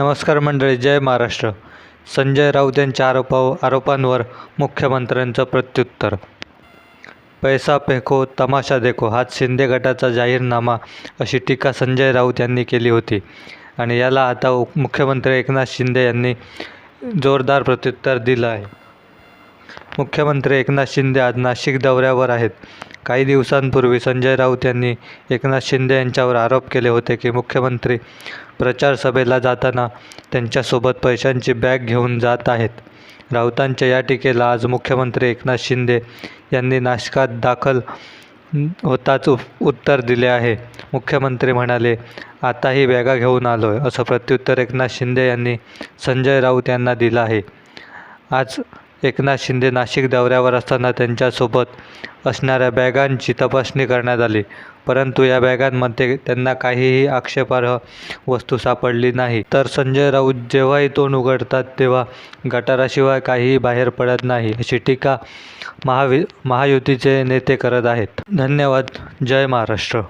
नमस्कार मंडळी जय महाराष्ट्र. संजय राऊत यांच्या आरोपा आरोपांवर मुख्यमंत्र्यांचं प्रत्युत्तर. पैसा फेको तमाशा देखो हाच शिंदे गटाचा जाहीरनामा अशी टीका संजय राऊत यांनी केली होती. आणि याला आता उप- मुख्यमंत्री एकनाथ शिंदे यांनी जोरदार प्रत्युत्तर दिलं आहे. मुख्यमंत्री एकनाथ शिंदे आज नाशिक दौऱ्यावर आहेत. काही दिवसांपूर्वी संजय राऊत यांनी एकनाथ शिंदे यांच्यावर आरोप केले होते की मुख्यमंत्री प्रचार सभेला जाताना त्यांच्यासोबत पैशांची बॅग घेऊन जात आहेत. राऊतांच्या या टीकेला आज मुख्यमंत्री एकनाथ शिंदे यांनी नाशकात दाखल होताच उत्तर दिले आहे. मुख्यमंत्री म्हणाले आताही बॅगा घेऊन आलो आहे असं प्रत्युत्तर एकनाथ शिंदे यांनी संजय राऊत यांना दिलं आहे. आज एकनाथ शिंदे नाशिक दौऱ्यावर असताना त्यांच्यासोबत असणाऱ्या बॅगांची तपासणी करण्यात आली. परंतु या बॅगांमध्ये त्यांना काहीही आक्षेपार्ह वस्तू सापडली नाही. तर संजय राऊत जेव्हाही तोंड उघडतात तेव्हा गटाराशिवाय काहीही बाहेर पडत नाही अशी टीका महावि महायुतीचे नेते करत आहेत. धन्यवाद. जय महाराष्ट्र.